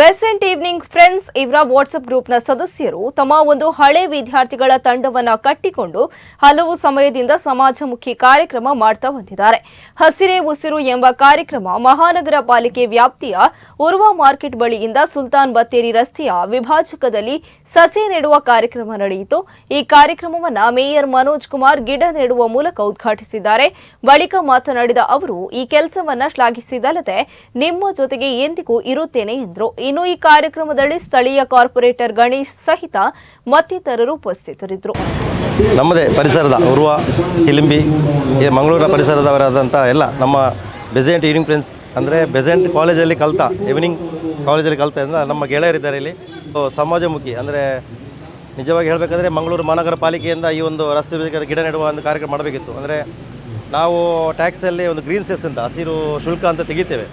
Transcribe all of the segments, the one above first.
Besant evening friends ಇವರ WhatsApp ಗ್ರೂಪ್ನ ಸದಸ್ಯರು ತಮ್ಮ ಒಂದು ಹಳೆ ವಿದ್ಯಾರ್ಥಿಗಳ ತಂಡವನ್ನ ಕಟ್ಟಿಕೊಂಡು ಹಲವು ಸಮಯದಿಂದ ಸಮಾಜಮುಖಿ ಕಾರ್ಯಕ್ರಮ ಮಾಡ್ತಾ ಬಂದಿದ್ದಾರೆ. ಹಸಿರೇ ಉಸಿರು ಎಂಬ ಕಾರ್ಯಕ್ರಮ ಮಹಾನಗರ ಪಾಲಿಕೆ ವ್ಯಾಪ್ತಿಯ ಉರ್ವ ಮಾರ್ಕೆಟ್ ಬಳಿಯಿಂದ ಸುಲ್ತಾನ್ ಬತ್ತೇರಿ ರಸ್ತೆಯ ವಿಭಾಜಕದಲ್ಲಿ ಸಸಿ ನೆಡುವ ಕಾರ್ಯಕ್ರಮ ನಡೆಯಿತು. ಈ ಕಾರ್ಯಕ್ರಮವನ್ನ ಮೇಯರ್ ಮನೋಜ್ ಕುಮಾರ್ ಗಿಡ ನೆಡುವ ಮೂಲಕ ಉದ್ಘಾಟಿಸಿದ್ದಾರೆ. ಬಳಿಕ ಮಾತನಾಡಿದ ಅವರು, ಈ ಕೆಲಸವನ್ನ ಶ್ಲಾಘಿಸಿದಲ್ಲದೆ ನಿಮ್ಮ ಜೊತೆಗೆ ಎಂದಿಗೂ ಇರುತ್ತೇನೆ ಎಂದರು. ಇನ್ನು ಈ ಕಾರ್ಯಕ್ರಮದಲ್ಲಿ ಸ್ಥಳೀಯ ಕಾರ್ಪೊರೇಟರ್ ಗಣೇಶ್ ಸಹಿತ ಮತ್ತಿತರರು ಉಪಸ್ಥಿತರಿದ್ದರು. ನಮ್ಮದೇ ಪರಿಸರದ ಉರ್ವ, ಚಿಲಿಂಬಿ ಮಂಗಳೂರಿನ ಪರಿಸರದವರಾದಂಥ ಎಲ್ಲ ನಮ್ಮ ಬೆಸೆಂಟ್ ಈವ್ನಿಂಗ್ ಫ್ರೆಂಡ್ಸ್ ಅಂದರೆ ಬೆಸೆಂಟ್ ಕಾಲೇಜಲ್ಲಿ ಕಲ್ತ ಈವ್ನಿಂಗ್ ಕಾಲೇಜಲ್ಲಿ ಕಲ್ತ ನಮ್ಮ ಗೆಳೆಯರಿದ್ದಾರೆ ಇಲ್ಲಿ. ಸಮಾಜಮುಖಿ, ಅಂದರೆ ನಿಜವಾಗಿ ಹೇಳಬೇಕಂದ್ರೆ ಮಂಗಳೂರು ಮಹಾನಗರ ಪಾಲಿಕೆಯಿಂದ ಈ ಒಂದು ರಸ್ತೆ ಗಿಡ ನೆಡುವ ಒಂದು ಕಾರ್ಯಕ್ರಮ ಮಾಡಬೇಕಿತ್ತು. ಅಂದರೆ ನಾವು ಟ್ಯಾಕ್ಸಲ್ಲಿ ಒಂದು ಗ್ರೀನ್ ಸೆಸ್ ಅಂತ ಹಸಿರು ಶುಲ್ಕ ಅಂತ ತೆಗಿತೇವೆ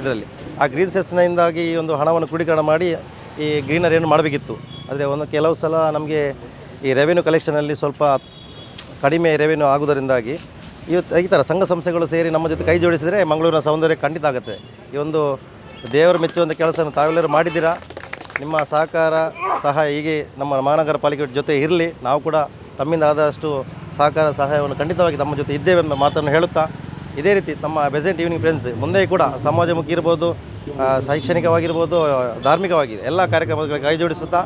ಇದರಲ್ಲಿ. ಆ ಗ್ರೀನ್ ಸೆಸ್ನಿಂದಾಗಿ ಈ ಒಂದು ಹಣವನ್ನು ಕ್ರೋಢೀಕರಣ ಮಾಡಿ ಈ ಗ್ರೀನರಿಯನ್ನು ಮಾಡಬೇಕಿತ್ತು. ಆದರೆ ಒಂದು ಕೆಲವು ಸಲ ನಮಗೆ ಈ ರೆವೆನ್ಯೂ ಕಲೆಕ್ಷನಲ್ಲಿ ಸ್ವಲ್ಪ ಕಡಿಮೆ ರೆವೆನ್ಯೂ ಆಗುವುದರಿಂದಾಗಿ ಇವತ್ತು ಈ ಥರ ಸಂಘ ಸಂಸ್ಥೆಗಳು ಸೇರಿ ನಮ್ಮ ಜೊತೆ ಕೈ ಜೋಡಿಸಿದರೆ ಮಂಗಳೂರಿನ ಸೌಂದರ್ಯ ಖಂಡಿತ ಆಗುತ್ತೆ. ಈ ಒಂದು ದೇವರು ಮೆಚ್ಚುವಂಥ ಕೆಲಸವನ್ನು ತಾವೆಲ್ಲರೂ ಮಾಡಿದ್ದೀರಾ? ನಿಮ್ಮ ಸಹಕಾರ ಸಹಾಯ ಹೀಗೆ ನಮ್ಮ ಮಹಾನಗರ ಪಾಲಿಕೆ ಜೊತೆ ಇರಲಿ. ನಾವು ಕೂಡ ತಮ್ಮಿಂದ ಆದಷ್ಟು ಸಹಕಾರ ಸಹಾಯವನ್ನು ಖಂಡಿತವಾಗಿ ತಮ್ಮ ಜೊತೆ ಇದ್ದೇವೆ ಎಂಬ ಮಾತನ್ನು ಹೇಳುತ್ತಾ ಇದೇ ರೀತಿ ನಮ್ಮ ಬೆಸೆಂಟ್ ಈವ್ನಿಂಗ್ ಫ್ರೆಂಡ್ಸ್ ಮುಂದೆ ಕೂಡ ಸಮಾಜಮುಖಿ ಇರ್ಬೋದು ಶೈಕ್ಷಣಿಕವಾಗಿರ್ಬೋದು, ಧಾರ್ಮಿಕವಾಗಿ ಎಲ್ಲ ಕಾರ್ಯಕ್ರಮಗಳಿಗೆ ಕೈ ಜೋಡಿಸುತ್ತಾ,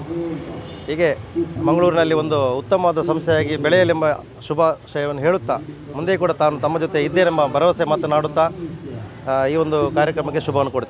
ಹೀಗೆ ಮಂಗಳೂರಿನಲ್ಲಿ ಒಂದು ಉತ್ತಮವಾದ ಸಂಸ್ಥೆಯಾಗಿ ಬೆಳೆಯಲೆಂಬ ಶುಭಾಶಯವನ್ನು ಹೇಳುತ್ತಾ, ಮುಂದೆ ಕೂಡ ತಾನು ತಮ್ಮ ಜೊತೆ ಇದ್ದೇನೆಂಬ ಭರವಸೆ ಮಾತನಾಡುತ್ತಾ ಈ ಒಂದು ಕಾರ್ಯಕ್ರಮಕ್ಕೆ ಶುಭವನ್ನು ಕೊಡ್ತೇನೆ.